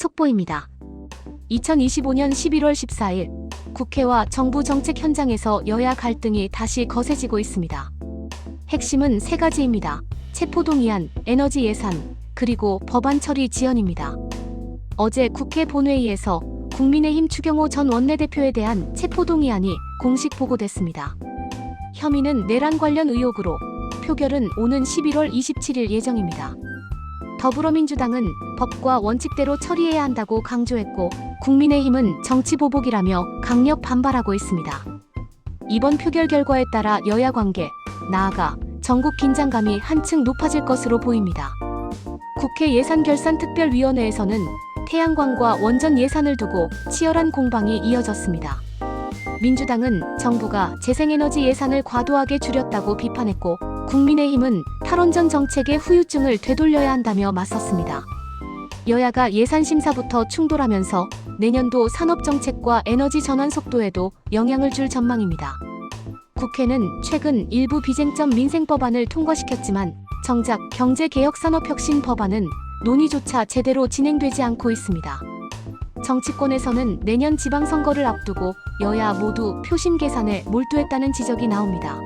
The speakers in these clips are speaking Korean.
속보입니다. 2025년 11월 14일 국회와 정부 정책 현장에서 여야 갈등이 다시 거세지고 있습니다. 핵심은 세 가지입니다. 체포동의안, 에너지 예산, 그리고 법안 처리 지연입니다. 어제 국회 본회의에서 국민의힘 추경호 전 원내대표에 대한 체포동의안이 공식 보고됐습니다. 혐의는 내란 관련 의혹으로 표결은 오는 11월 27일 예정입니다. 더불어민주당은 법과 원칙대로 처리해야 한다고 강조했고 국민의힘은 정치 보복이라며 강력 반발하고 있습니다. 이번 표결 결과에 따라 여야 관계, 나아가 전국 긴장감이 한층 높아질 것으로 보입니다. 국회 예산결산특별위원회에서는 태양광과 원전 예산을 두고 치열한 공방이 이어졌습니다. 민주당은 정부가 재생에너지 예산을 과도하게 줄였다고 비판했고 국민의힘은 탈원전 정책의 후유증을 되돌려야 한다며 맞섰습니다. 여야가 예산 심사부터 충돌하면서 내년도 산업 정책과 에너지 전환 속도에도 영향을 줄 전망입니다. 국회는 최근 일부 비쟁점 민생 법안을 통과시켰지만 정작 경제개혁 산업혁신 법안은 논의조차 제대로 진행되지 않고 있습니다. 정치권에서는 내년 지방선거를 앞두고 여야 모두 표심 계산에 몰두했다는 지적이 나옵니다.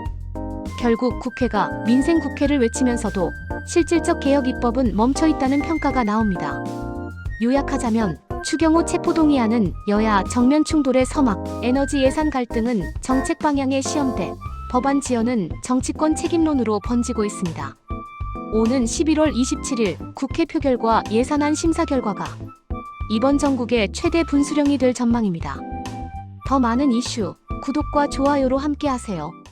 결국 국회가 민생 국회를 외치면서도 실질적 개혁 입법은 멈춰 있다는 평가가 나옵니다. 요약하자면 추경호 체포동의안은 여야 정면 충돌의 서막, 에너지 예산 갈등은 정책 방향의 시험대, 법안 지연은 정치권 책임론으로 번지고 있습니다. 오는 11월 27일 국회 표결과 예산안 심사 결과가 이번 정국의 최대 분수령이 될 전망입니다. 더 많은 이슈, 구독과 좋아요로 함께하세요.